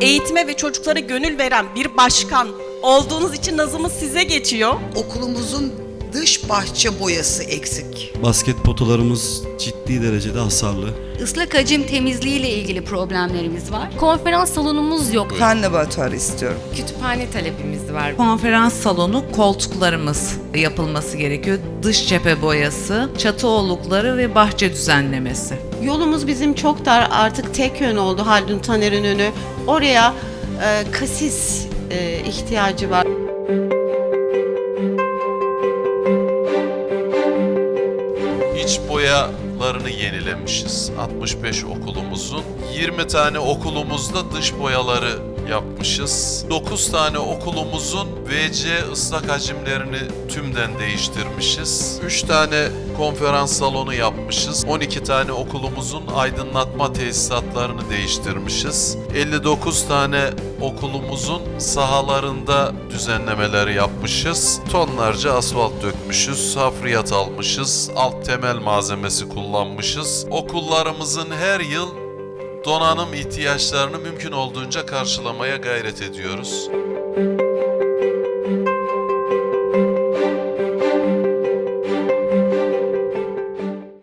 Eğitime ve çocuklara gönül veren bir başkan olduğunuz için nazımız size geçiyor. Okulumuzun dış bahçe boyası eksik. Basket potalarımız ciddi derecede hasarlı. Islak hacim temizliği ile ilgili problemlerimiz var. Konferans salonumuz yok. Fen laboratuvarı istiyorum. Kütüphane talebimiz var. Konferans salonu koltuklarımız yapılması gerekiyor. Dış cephe boyası, çatı olukları ve bahçe düzenlemesi. Yolumuz bizim çok dar artık tek yön oldu Haldun Taner'in önü. Oraya e, kasis e, ihtiyacı var. İç boyalarını yenilemişiz. 65 okulumuzun. 20 tane okulumuzda dış boyaları yapmışız. 9 tane okulumuzun VC ıslak hacimlerini tümden değiştirmişiz. 3 tane konferans salonu yapmışız. 12 tane okulumuzun aydınlatma tesisatlarını değiştirmişiz. 59 tane okulumuzun sahalarında düzenlemeler yapmışız. Tonlarca asfalt dökmüşüz, hafriyat almışız, alt temel malzemesi kullanmışız. Okullarımızın her yıl donanım ihtiyaçlarını mümkün olduğunca karşılamaya gayret ediyoruz.